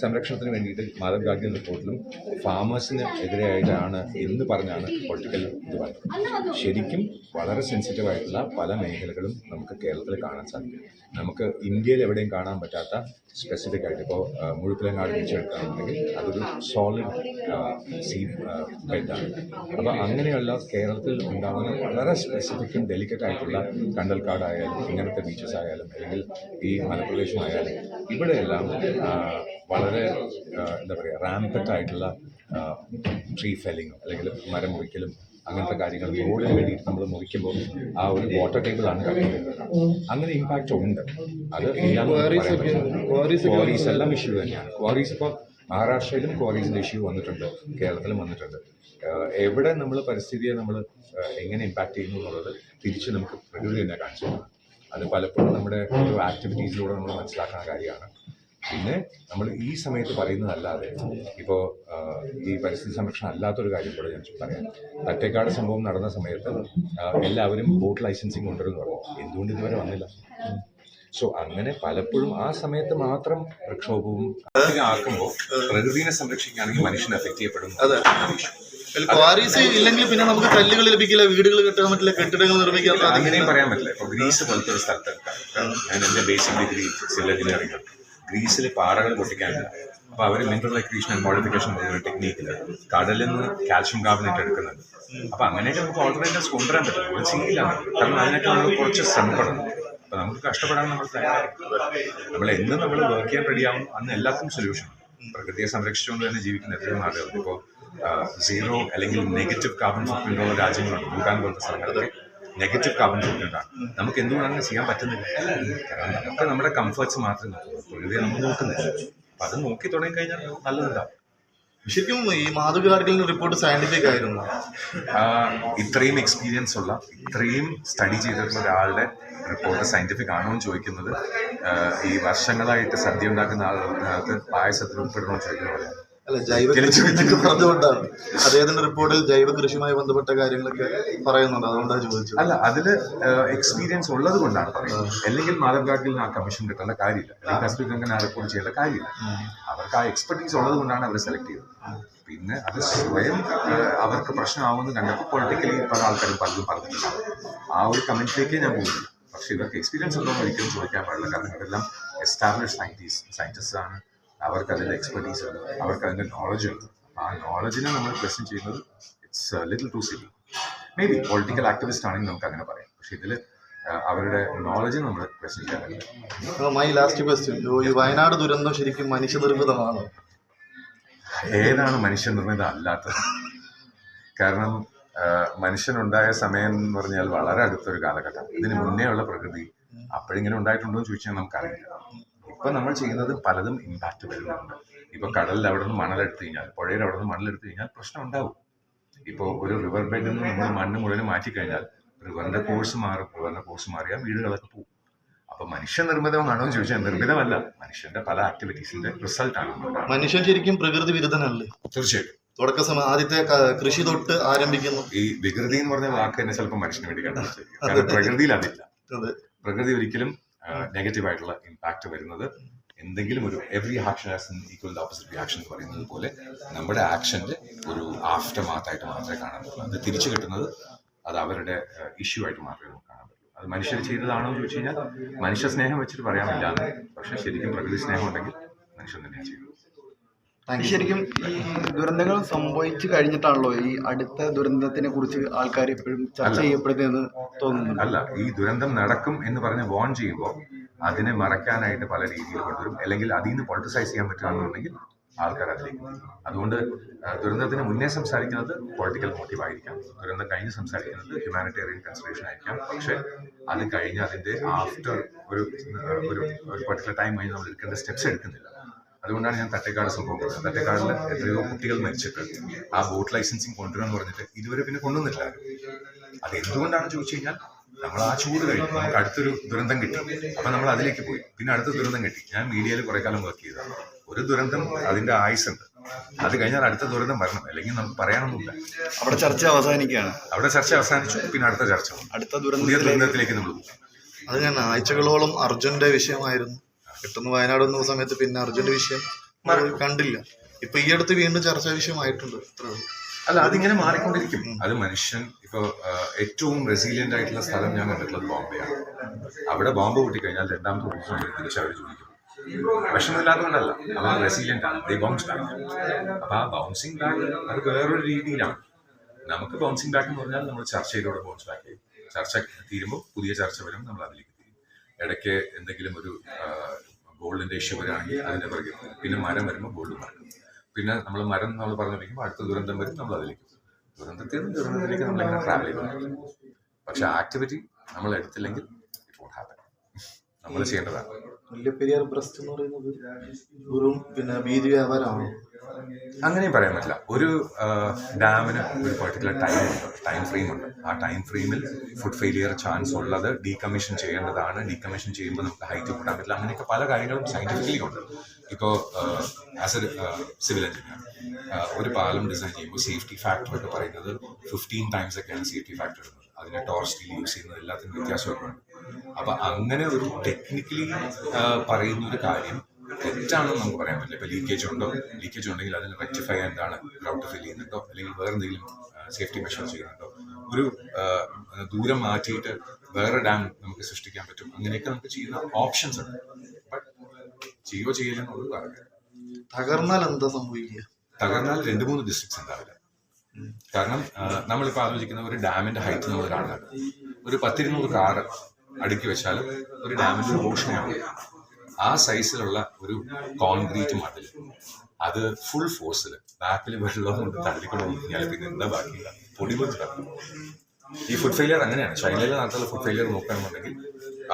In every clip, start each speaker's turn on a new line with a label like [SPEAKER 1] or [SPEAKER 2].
[SPEAKER 1] സംരക്ഷണത്തിന് വേണ്ടിയിട്ട് മാധവ് ഗാഡ്ഗിൽ റിപ്പോർട്ടിലും ഫാമേഴ്സിന് എതിരെയായിട്ടാണ് എന്ന് പറഞ്ഞാണ് പൊളിറ്റിക്കൽ ഇത് പറയുന്നത്. ശരിക്കും വളരെ സെൻസിറ്റീവ് ആയിട്ടുള്ള പല മേഖലകളും നമുക്ക് കേരളത്തിൽ കാണാൻ സാധിക്കും. നമുക്ക് ഇന്ത്യയിൽ എവിടെയും കാണാൻ പറ്റാത്ത സ്പെസിഫിക് ആയിട്ട് ഇപ്പോൾ മുഴുപ്പിലങ്ങാട് ബീച്ച് എടുക്കുകയാണെന്നുണ്ടെങ്കിൽ അതൊരു സോളിഡ് സീ ബെഡാണ് അപ്പോൾ അങ്ങനെയുള്ള കേരളത്തിൽ ഉണ്ടാകുന്ന വളരെ സ്പെസിഫിക്കും ഡെലിക്കറ്റ് ആയിട്ടുള്ള കണ്ടൽക്കാടായാലും ഇങ്ങനത്തെ ബീച്ചസ് ആയാലും അല്ലെങ്കിൽ ഈ മലപ്രദേശമായാലും ഇവിടെയെല്ലാം വളരെ എന്താ പറയുക റാമ്പറ്റ് ആയിട്ടുള്ള ട്രീ ഫെല്ലിങ്ങും അല്ലെങ്കിൽ മരം മുറിക്കലും അങ്ങനത്തെ കാര്യങ്ങൾ റോഡിന് വേണ്ടിയിട്ട് നമ്മൾ മുറിക്കുമ്പോൾ ആ ഒരു വാട്ടർ ടേബിളാണ് കഴിയുന്നത് അങ്ങനെ ഇമ്പാക്റ്റ് ഉണ്ട്. അത് ക്വാറീസ് എല്ലാം ഇഷ്യൂ തന്നെയാണ്. ക്വാറീസ് ഇപ്പോൾ മഹാരാഷ്ട്രയിലും ക്വാറീസിന്റെ ഇഷ്യൂ വന്നിട്ടുണ്ട്. കേരളത്തിലും വന്നിട്ടുണ്ട്. എവിടെ നമ്മൾ പരിസ്ഥിതിയെ നമ്മൾ എങ്ങനെ ഇമ്പാക്റ്റ് ചെയ്യുന്നു എന്നുള്ളത് തിരിച്ച് നമുക്ക് പ്രകൃതി തന്നെ കാണിച്ചു. അത് പലപ്പോഴും നമ്മുടെ ഒരു ആക്ടിവിറ്റീസിലൂടെ നമ്മൾ മനസ്സിലാക്കുന്ന കാര്യമാണ്. പിന്നെ നമ്മൾ ഈ സമയത്ത് പറയുന്നതല്ലാതെ ഇപ്പോൾ ഈ പരിസ്ഥിതി സംരക്ഷണം അല്ലാത്തൊരു കാര്യം കൂടെ ഞാൻ പറയാം. തട്ടേക്കാട് സംഭവം നടന്ന സമയത്ത് എല്ലാവരും ബോട്ട് ലൈസൻസിങ് കൊണ്ടുവരുമെന്ന് പറഞ്ഞു. എന്തുകൊണ്ട് ഇതുവരെ വന്നില്ല? സോ അങ്ങനെ പലപ്പോഴും ആ സമയത്ത് മാത്രം പ്രക്ഷോഭവും ആക്കുമ്പോൾ പ്രകൃതിയെ സംരക്ഷിക്കുകയാണെങ്കിൽ മനുഷ്യനെ എഫക്ട് ചെയ്യപ്പെടും.
[SPEAKER 2] അതെ. ക്വാറീസ് ഇല്ലെങ്കിൽ പിന്നെ നമുക്ക് കല്ലുകൾ ലഭിക്കില്ല വീടുകൾ കെട്ടാൻ പറ്റില്ല കെട്ടിടങ്ങൾ നിർമ്മിക്കാൻ
[SPEAKER 1] അങ്ങനെയും പറയാൻ പറ്റില്ല. ഇപ്പൊ ഗ്രീസ് പോലത്തെ ഒരു സ്ഥലത്ത് ഞാൻ എന്റെ ബേസിക് ഡിഗ്രി സിവിൽ എഞ്ചിനീയറിംഗ് ഗ്രീസിൽ പാറകൾ പൊട്ടിക്കാനില്ല. അപ്പോൾ അവർ മിനറൽ എക്രീഷൻ ആൻഡ് മോഡിഫിക്കേഷൻ ഒരു ടെക്നീക്കിൽ കടലിൽ നിന്ന് കാൽഷ്യം കാർബണേറ്റ് എടുക്കുന്നത്. അപ്പോൾ അങ്ങനെയൊക്കെ നമുക്ക് ഓൾട്ടർനേറ്റീവ്സ് കൊണ്ടുവരാൻ പറ്റും. ഒരു ചെയ്യില്ല കാരണം അതിനൊക്കെ നമ്മൾ കുറച്ച് ശ്രമപ്പെടണം അപ്പോൾ നമുക്ക് കഷ്ടപ്പെടാൻ നമ്മൾ തയ്യാറാക്കും നമ്മൾ എന്ന് നമ്മൾ വർക്ക് ചെയ്യാൻ റെഡിയാവും അന്ന് എല്ലാത്തിനും സൊല്യൂഷൻ പ്രകൃതിയെ സംരക്ഷിച്ചുകൊണ്ട് തന്നെ ജീവിക്കുന്ന എത്രയോ നാളുകളുണ്ട് ഇപ്പോൾ സീറോ അല്ലെങ്കിൽ നെഗറ്റീവ് കാർബൺ ഫുട്പ്രിന്റ് ഉള്ള രാജ്യങ്ങളുണ്ട്. ഭൂട്ടാൻ പോലത്തെ സ്ഥലങ്ങളൊക്കെ. നെഗറ്റീവ് കമന്റ് ഫുട്പ്രിന്റ് നമുക്ക് എന്തുകൊണ്ടാണ് അങ്ങനെ ചെയ്യാൻ പറ്റുന്നില്ല? കാരണം നമുക്ക് നമ്മുടെ കംഫർട്ട്സ് മാത്രം നോക്കുള്ളൂ പ്രകൃതിയെ നമ്മൾ നോക്കുന്നില്ല. അപ്പം അത് നോക്കി തുടങ്ങി കഴിഞ്ഞാൽ നല്ലതുണ്ടാവും.
[SPEAKER 2] ശരിക്കും ഈ മാതൃകാർക്കിൽ റിപ്പോർട്ട് സയന്റിഫിക് ആയിരുന്നു.
[SPEAKER 1] ഇത്രയും എക്സ്പീരിയൻസ് ഉള്ള ഇത്രയും സ്റ്റഡി ചെയ്തിട്ടുള്ള ഒരാളുടെ റിപ്പോർട്ട് സയന്റിഫിക് ആണോ എന്ന് ചോദിക്കുന്നത് ഈ വർഷങ്ങളായിട്ട് സദ്യ ഉണ്ടാക്കുന്ന ആളുകൾക്ക് പായസത്തിൽ ഉൾപ്പെടണമെന്ന് ചോദിക്കുന്ന പോലെ
[SPEAKER 2] അല്ല ജൈവ കൃഷി പറഞ്ഞുകൊണ്ടാണ്. അദ്ദേഹത്തിന്റെ റിപ്പോർട്ടിൽ ജൈവ കൃഷിയുമായി ബന്ധപ്പെട്ട കാര്യങ്ങളൊക്കെ പറയുന്നുണ്ട്. അതുകൊണ്ടാണ് ചോദിച്ചത്.
[SPEAKER 1] അല്ല അതിൽ എക്സ്പീരിയൻസ് ഉള്ളത് കൊണ്ടാണ് പറയുന്നത്. അല്ലെങ്കിൽ മാധവ് ഗാഡ്ഗിൽ ആ കമ്മീഷൻ കിട്ടേണ്ട കാര്യമില്ല. കസ്തൂരി രംഗൻ ആ റിപ്പോർട്ട് ചെയ്യേണ്ട കാര്യമില്ല. അവർക്ക് ആ എക്സ്പെർട്ടീസ് ഉള്ളത് കൊണ്ടാണ് അവർ സെലക്ട് ചെയ്തത്. പിന്നെ അത് സ്വയം അവർക്ക് പ്രശ്നമാവുമെന്ന് കണ്ടപ്പോൾ പൊളിറ്റിക്കലി പല ആൾക്കാരും പലതും പറഞ്ഞിട്ടില്ല ആ ഒരു കമന്റിലേക്കേ ഞാൻ പോകുന്നില്ല. പക്ഷെ ഇവർക്ക് എക്സ്പീരിയൻസ് ഉണ്ടോ എന്ന് ഒരിക്കലും ചോദിക്കാൻ പാടില്ല. കാരണം ഇവരെല്ലാം എസ്റ്റാബ്ലിഷ് സയന്റിസ്റ്റ് സയന്റിസ്റ്റ് ആണ്. അവർക്ക് അതിന്റെ എക്സ്പെർട്ടീസ് ഉണ്ട് അവർക്ക് അതിന്റെ നോളജ് ഉണ്ട്. ആ നോളജിനെ നമ്മൾ പ്രസന്റ് ചെയ്യുന്നത് it's little too silly maybe political activist ആണെങ്കിൽ നമുക്ക് അങ്ങനെ പറയാം. പക്ഷേ ഇതിൽ അവരുടെ നോളജ് നമ്മൾ ക്വസ്റ്റ്യൻ ചെയ്യാറില്ല
[SPEAKER 2] മൈ ലാസ്റ്റ് ക്വസ്റ്റ്യൻ ഈ വയനാട് ദുരന്തം ശരിക്കും മനുഷ്യനിർമ്മിതമാണ്?
[SPEAKER 1] ഏതാണ് മനുഷ്യനിർമ്മിതം അല്ലാത്തത്? കാരണം മനുഷ്യനുണ്ടായ സമയം എന്ന് പറഞ്ഞാൽ വളരെ അടുത്തൊരു കാലഘട്ടം. ഇതിന് മുന്നേ ഉള്ള പ്രകൃതി അപ്പോഴിങ്ങനെ ഉണ്ടായിട്ടുണ്ടോ എന്ന് ചോദിച്ചാൽ നമുക്കറിയില്ല. ഇപ്പൊ നമ്മൾ ചെയ്യുന്നത് പലതും ഇമ്പാക്റ്റ് വരുന്നുണ്ട്. ഇപ്പൊ കടലിൽ അവിടെ നിന്ന് മണലെടുത്ത് കഴിഞ്ഞാൽ പുഴയിൽ അവിടെ നിന്ന് മണലെടുത്ത് കഴിഞ്ഞാൽ പ്രശ്നം ഉണ്ടാവും. ഇപ്പോൾ ഒരു റിവർ ബെഡിൽ നിന്ന് നമ്മൾ മണ്ണ് മുഴുവൻ മാറ്റിക്കഴിഞ്ഞാൽ റിവറിന്റെ കോഴ്സ് മാറും. റിവറിന്റെ കോഴ്സ് മാറിയാൽ വീടുകളൊക്കെ പോകും അപ്പൊ മനുഷ്യ നിർമ്മിതമാണോ എന്ന് ചോദിച്ചാൽ നിർമ്മിതമല്ല. മനുഷ്യന്റെ പല ആക്ടിവിറ്റീസിന്റെ റിസൾട്ട് ആണ്
[SPEAKER 2] മനുഷ്യൻ ശരിക്കും പ്രകൃതി വിരുദ്ധനല്ലേ?
[SPEAKER 1] തീർച്ചയായിട്ടും.
[SPEAKER 2] തുടക്ക സമയം ആദ്യത്തെ കൃഷി തൊട്ട് ആരംഭിക്കുന്നു.
[SPEAKER 1] ഈ വികൃതി എന്ന് പറഞ്ഞ വാക്ക് തന്നെ ചിലപ്പോൾ മനുഷ്യന് വേണ്ടി കണ്ടത് പ്രകൃതിയിൽ അതില്ല. പ്രകൃതി ഒരിക്കലും നെഗറ്റീവ് ആയിട്ടുള്ള ഇമ്പാക്ട് വരുന്നത് എന്തെങ്കിലും ഒരു every action as equal opposite reaction എന്ന് പറയുന്നത് പോലെ നമ്മുടെ ആക്ഷന്റെ ഒരു ആഫ്റ്റർ മാത്തായിട്ട് മാത്രമേ കാണാൻ പറ്റുള്ളൂ. അത് തിരിച്ചു കിട്ടുന്നത് അത് അവരുടെ ഇഷ്യൂ ആയിട്ട് മാത്രമേ നമുക്ക് കാണാൻ പറ്റുള്ളൂ. അത് മനുഷ്യർ ചെയ്തതാണോ എന്ന് ചോദിച്ചു കഴിഞ്ഞാൽ മനുഷ്യ സ്നേഹം വെച്ചിട്ട് പറയാനില്ല പക്ഷെ ശരിക്കും പ്രകൃതി സ്നേഹം ഉണ്ടെങ്കിൽ മനുഷ്യൻ തന്നെയാണ് ചെയ്യുന്നത്.
[SPEAKER 3] ശരിക്കും ഈ ദുരന്തങ്ങൾ സംഭവിച്ചു കഴിഞ്ഞിട്ടാണല്ലോ ഈ അടുത്ത ദുരന്തത്തിനെ കുറിച്ച് ആൾക്കാർ എപ്പോഴും ചർച്ച ചെയ്യപ്പെടുന്നതെന്ന് തോന്നുന്നു
[SPEAKER 1] അല്ല ഈ ദുരന്തം നടക്കും എന്ന് പറഞ്ഞ് വോൺ ചെയ്യുമ്പോൾ അതിനെ മറക്കാനായിട്ട് പല രീതിയിൽ കൊണ്ടുവരും. അല്ലെങ്കിൽ അതിൽ നിന്ന് പൊളിറ്റിസൈസ് ചെയ്യാൻ പറ്റുകയാണെന്നുണ്ടെങ്കിൽ ആൾക്കാർ അതിലേക്ക് അതുകൊണ്ട് ദുരന്തത്തിന് മുന്നേ സംസാരിക്കുന്നത് പൊളിറ്റിക്കൽ മോട്ടീവ് ആയിരിക്കാം. ദുരന്തം കഴിഞ്ഞ് സംസാരിക്കുന്നത് ഹ്യൂമാനിറ്റേറിയൻ കൺസിഡറേഷൻ ആയിരിക്കാം. പക്ഷെ അത് കഴിഞ്ഞ് അതിന്റെ ആഫ്റ്റർ ഒരു ഒരു ഒരു പർട്ടിക്കുലർ ടൈം കഴിഞ്ഞ് നമ്മൾ എടുക്കേണ്ട സ്റ്റെപ്സ് എടുക്കുന്നില്ല. അതുകൊണ്ടാണ് ഞാൻ തട്ടേക്കാട് സംഭവം പറഞ്ഞത് തട്ടേക്കാടിൽ എത്രയോ കുട്ടികൾ മരിച്ചിട്ട് ആ ബോട്ട് ലൈസൻസിങ് കൊണ്ടുവരാന്ന് പറഞ്ഞിട്ട് ഇതുവരെ പിന്നെ കൊണ്ടുവന്നിട്ടില്ല. അത് എന്തുകൊണ്ടാണെന്ന് ചോദിച്ചു കഴിഞ്ഞാൽ നമ്മൾ ആ ചൂട് കഴിഞ്ഞു. നമുക്ക് അടുത്തൊരു ദുരന്തം കിട്ടി. അപ്പൊ നമ്മൾ അതിലേക്ക് പോയി. പിന്നെ അടുത്ത ദുരന്തം കിട്ടി. ഞാൻ മീഡിയയിൽ കുറെ കാലം വർക്ക് ചെയ്തതാണ്. ഒരു ദുരന്തം അതിന്റെ ആയുസ് ഉണ്ട് അത് കഴിഞ്ഞാൽ അടുത്ത ദുരന്തം വരണം. അല്ലെങ്കിൽ നമുക്ക് പറയാനൊന്നുമില്ല.
[SPEAKER 3] അവിടെ ചർച്ച അവസാനിക്കുകയാണ്.
[SPEAKER 1] അവിടെ ചർച്ച അവസാനിച്ചു. പിന്നെ അടുത്ത ചർച്ച.
[SPEAKER 3] അടുത്ത ദുരന്തത്തിലേക്ക്.
[SPEAKER 1] നമ്മൾ പോകും
[SPEAKER 2] അത് ഞാൻ ആഴ്ചകളോളം അർജുന്റെ വിഷയമായിരുന്നു. പെട്ടെന്ന് വയനാട് വന്ന സമയത്ത് പിന്നെ അർജന്റ് വിഷയം കണ്ടില്ല. ഇപ്പൊ ഈ അടുത്ത് വീണ്ടും ചർച്ചാ വിഷയമായിട്ടുണ്ട്. അത്രേ ഉള്ളൂ.
[SPEAKER 1] അല്ല അതിങ്ങനെ മാറിക്കൊണ്ടിരിക്കും. അത് മനുഷ്യൻ ഇപ്പൊ ഏറ്റവും റെസിലിയന്റ് ആയിട്ടുള്ള സ്ഥലം ഞാൻ കണ്ടിട്ടുള്ളത് ബോംബെയാണ്. അവിടെ ബോംബ് പൊട്ടിക്കഴിഞ്ഞാൽ രണ്ടാമത്തെ ദിവസം തിരിച്ച് അവർ ചോദിക്കും. വിഷമില്ലാത്തതുകൊണ്ടല്ല അവർ റെസീലിയന്റ് ആണ്. ദേ ബൗൺസ് ബാക്ക് അപ്പൊ ആ ബൗൺസിങ് ബാക്ക് അത് വേറൊരു രീതിയിലാണ്. നമുക്ക് ബൗൺസിങ് ബാക്ക് എന്ന് പറഞ്ഞാൽ നമ്മൾ ചർച്ചയിലൂടെ ബൗൺസ് ബാക്ക് ചെയ്യും. ചർച്ച തീരുമ്പോൾ പുതിയ ചർച്ച വരും നമ്മൾ അതിലേക്ക് തീരും ഇടയ്ക്ക് എന്തെങ്കിലും ഒരു ഗോൾഡിന്റെ ഇഷ്യൂ വരികയാണെങ്കിൽ അതിന്റെ പിറകെ. പിന്നെ മരം വരുമ്പോൾ ഗോൾഡ് മറക്കും. പിന്നെ നമ്മൾ മരം നമ്മൾ പറഞ്ഞിരിക്കുമ്പോൾ അടുത്ത ദുരന്തം വരും നമ്മൾ അതിലേക്ക് ദുരന്തത്തിൽ നിന്ന് ദുരന്തത്തിലേക്ക് നമ്മളിങ്ങനെ ട്രാവൽ ചെയ്യുന്നു പക്ഷേ ആക്ടിവിറ്റി നമ്മൾ എടുത്തില്ലെങ്കിൽ നമ്മൾ ചെയ്യേണ്ടതാണ്.
[SPEAKER 2] മുല്ലപ്പെരിയാർ ബ്രസ്റ്റ് എന്ന് പറയുന്നത് വെറും പിന്നെ വീതി വ്യാപാരമാണോ.
[SPEAKER 1] അങ്ങനെയും പറയാൻ പറ്റില്ല. ഒരു ഡാമിന് ഒരു പെർട്ടിക്കുലർ ടൈം ഉണ്ട്. ടൈം ഫ്രെയിം ഉണ്ട്. ആ ടൈം ഫ്രെയിമിൽ ഫുഡ് ഫെയിലിയർ ചാൻസ് ഉള്ളത് ഡീകമ്മീഷൻ ചെയ്യേണ്ടതാണ്. ഡീകമ്മീഷൻ ചെയ്യുമ്പോൾ നമുക്ക് ഹൈറ്റ് കൂട്ടാൻ പറ്റില്ല. അങ്ങനെയൊക്കെ പല കാര്യങ്ങളും സയന്റിഫിക്കലി ഉണ്ട്. ഇപ്പോൾ ആസ് എ സിവിൽ എഞ്ചിനീയർ ഒരു പാലം ഡിസൈൻ ചെയ്യുമ്പോൾ സേഫ്റ്റി ഫാക്ടർ എന്ന് പറയുന്നത് ഫിഫ്റ്റീൻ ടൈംസ് ഒക്കെയാണ് സേഫ്റ്റി ഫാക്ടർ അതിന് ടോർ സ്റ്റീൽ യൂസ് ചെയ്യുന്നത് എല്ലാത്തിനും വ്യത്യാസമൊക്കെ ഉണ്ട്. അപ്പൊ അങ്ങനെ ഒരു ടെക്നിക്കലി പറയുന്ന ഒരു കാര്യം തെറ്റാണെന്ന് നമുക്ക് പറയാൻ പറ്റില്ല. ഇപ്പൊ ലീക്കേജ് ഉണ്ടോ? ലീക്കേജ് ഉണ്ടെങ്കിൽ അതിന് റെക്ടിഫൈ എന്താണ് ഗ്രൗണ്ട് ഫിൽ ചെയ്യുന്നുണ്ടോ? അല്ലെങ്കിൽ വേറെ എന്തെങ്കിലും സേഫ്റ്റി മെഷർ ചെയ്യുന്നുണ്ടോ? ഒരു ദൂരം മാറ്റിയിട്ട് വേറെ ഡാം നമുക്ക് സൃഷ്ടിക്കാൻ പറ്റും. അങ്ങനെയൊക്കെ നമുക്ക് ചെയ്യുന്ന ഓപ്ഷൻസ് ഉണ്ട്. ബട്ട് ചെയ്യോ ചെയ്യില്ലെന്നുള്ളത് പറയാം
[SPEAKER 2] തകർന്നാൽ എന്താ സംഭവിക്കുക?
[SPEAKER 1] തകർന്നാൽ രണ്ട് മൂന്ന് ഡിസ്ട്രിക്ട്സ് ഉണ്ടാവില്ല. കാരണം നമ്മളിപ്പോൾ ആലോചിക്കുന്ന ഒരു ഡാമിന്റെ ഹൈറ്റ് നമ്മൾ കാണുന്നത് ഒരു പത്തിരുന്നൂറ് കാറ് അടുക്കി വെച്ചാൽ ഒരു ഡാമിന്റെ ഒരു ആ സൈസിലുള്ള ഒരു കോൺക്രീറ്റ് മതിൽ. അത് ഫുൾ ഫോഴ്സിൽ ബാക്കിൽ വെള്ളം കൊണ്ട് തള്ളിക്കൊണ്ട് കഴിഞ്ഞാൽ പിന്നെ എന്താ ബാക്കിയില്ല? പൊടി കിടക്കും. ഈ ഫുഡ് ഫെയിലിയർ അങ്ങനെയാണ്. ചൈനയിലെ നടത്തുള്ള ഫുഡ് ഫെയിലിയർ നോക്കുകയാണെന്നുണ്ടെങ്കിൽ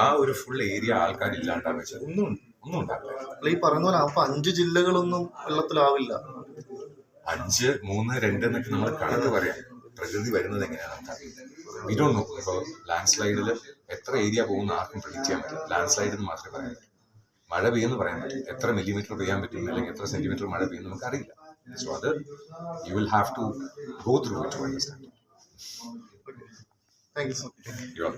[SPEAKER 1] ആ ഒരു ഫുൾ ഏരിയ ആൾക്കാർ ഇല്ലാണ്ടാന്ന് വെച്ചാൽ ഒന്നും ഒന്നും ഉണ്ടാവില്ല.
[SPEAKER 2] അല്ല ഈ പറയുന്ന പോലെ അപ്പൊ അഞ്ച് ജില്ലകളൊന്നും വെള്ളത്തിലാവില്ല.
[SPEAKER 1] അഞ്ച് മൂന്ന് രണ്ട് എന്നൊക്കെ നമ്മൾ കണക്ക് പറയാം. പ്രകൃതി വരുന്നത് എങ്ങനെയാണ് നമുക്കറിയില്ല ഇതൊന്നും ഇപ്പോൾ ലാൻഡ് സ്ലൈഡിൽ എത്ര ഏരിയ പോകുന്ന ആർക്കും പ്രഡിക്റ്റ് ചെയ്യാൻ പറ്റില്ല. ലാൻഡ് സ്ലൈഡ് എന്ന് മാത്രമേ പറയാൻ പറ്റൂ. മഴ പെയ്യുമെന്ന് പറയാൻ പറ്റും എത്ര മില്ലിമീറ്റർ പെയ്യാൻ പറ്റും അല്ലെങ്കിൽ എത്ര സെന്റിമീറ്റർ മഴ പെയ്യുമെന്ന് നമുക്ക് അറിയില്ല. സോ അത് you will have to go through to understand
[SPEAKER 2] thank you so much
[SPEAKER 1] you are